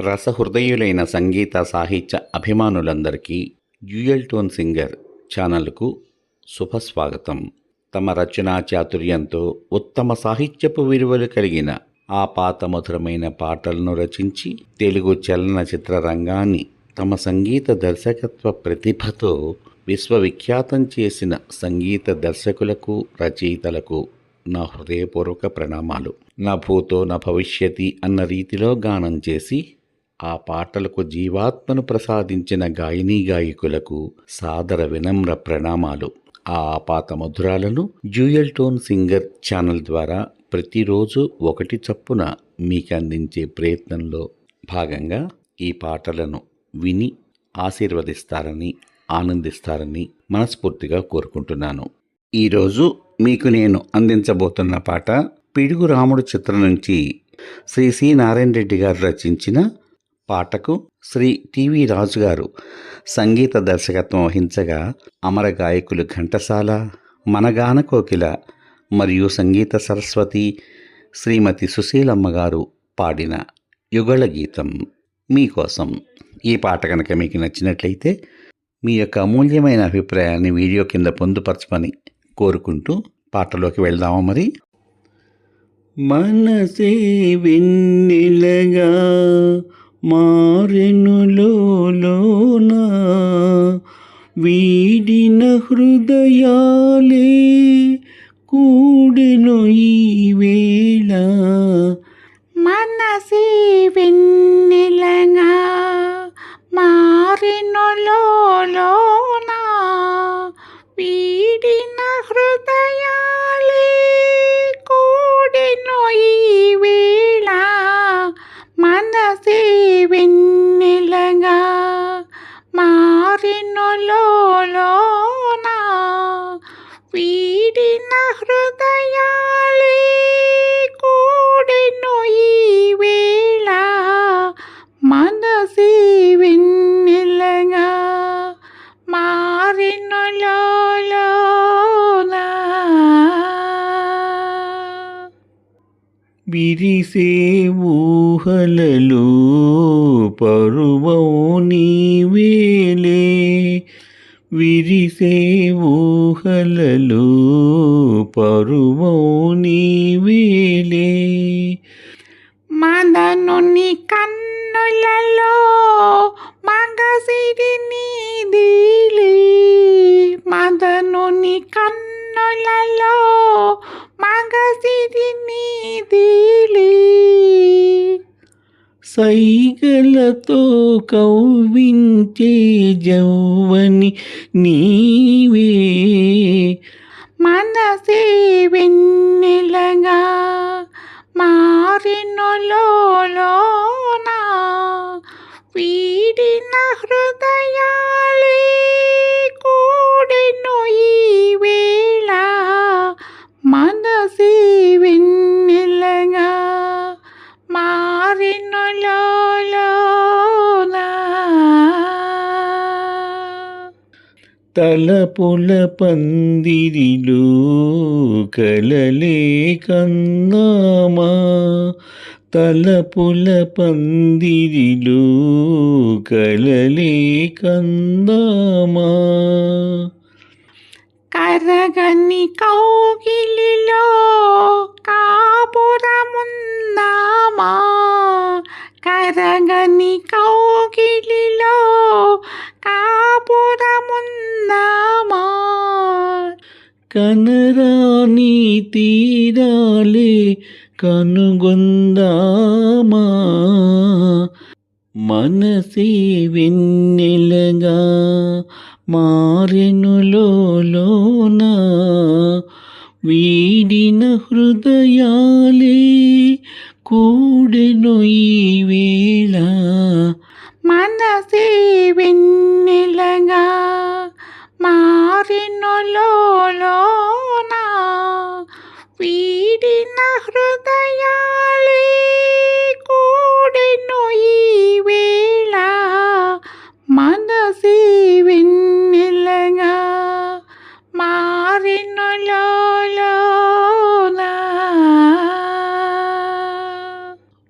రసహృదయులైన సంగీత సాహిత్య అభిమానులందరికీ dual tone singer ఛానల్కు శుభస్వాగతం. తమ రచనా చాతుర్యంతో ఉత్తమ సాహిత్యపు విలువలు కలిగిన ఆ పాత మధురమైన పాటలను రచించి తెలుగు చలనచిత్ర రంగాన్ని తమ సంగీత దర్శకత్వ ప్రతిభతో విశ్వవిఖ్యాతం చేసిన సంగీత దర్శకులకు రచయితలకు నా హృదయపూర్వక ప్రణామాలు. నా భూతో నా భవిష్యతి అన్న రీతిలో గానం చేసి ఆ పాటలకు జీవాత్మను ప్రసాదించిన గాయనీ గాయకులకు సాదర వినమ్ర ప్రణామాలు. ఆ ఆపాత మధురాలను జ్యూయల్ టోన్ సింగర్ ఛానల్ ద్వారా ప్రతిరోజు ఒకటి చప్పున మీకు అందించే ప్రయత్నంలో భాగంగా ఈ పాటలను విని ఆశీర్వదిస్తారని ఆనందిస్తారని మనస్ఫూర్తిగా కోరుకుంటున్నాను. ఈరోజు మీకు నేను అందించబోతున్న పాట పిడుగు రాముడు చిత్రం నుంచి శ్రీ సి నారాయణ రెడ్డి గారు రచించిన పాటకు శ్రీ టివి రాజు గారు సంగీత దర్శకత్వం వహించగా అమర గాయకులు ఘంటసాల మనగాన కోకిల మరియు సంగీత సరస్వతి శ్రీమతి సుశీలమ్మ గారు పాడిన యుగళ గీతం మీకోసం. ఈ పాట కనుక మీకు నచ్చినట్లయితే మీ యొక్క అమూల్యమైన అభిప్రాయాన్ని వీడియో కింద పొందుపరచమని కోరుకుంటూ పాటలోకి వెళ్దామా మరి? మనసే వెన్నెలగా మారెనులోన వీడిన హృదయాలే కూడెను ఈ వేళ. మనసి వెన్నెలగా మారెనులోలో మారినలోన వీడిన హృదయాలే కూడెను ఈ వేళ. మనసి విన్నెలగా మారినలోన విరిసే ఊహలలో పరువౌ నీవేలే విరిసే ఊహలలో పరువౌ నీవేలే మదనుని కన్నులలో సైగలతో కవ్వించే జౌవని నీవే. మనసే వెన్నెలగా మారినలోన వీడిన హృదయాలే തലപുല പന്തിരിലൂ കലലേ കന്നാമ. തലപുല പന്തിരിലൂ കലലേ കന്നാമ. കരകന്നി കൗകിലിലോ కనరాని తీరాలే కనుగొందామా మనసే వెన్నెలగా మారెనులోన వీడిన హృదయాలే కూడెను ఈ వేళ మనసే వెన్నెలగా మారినలోనా వీడిన హృదయా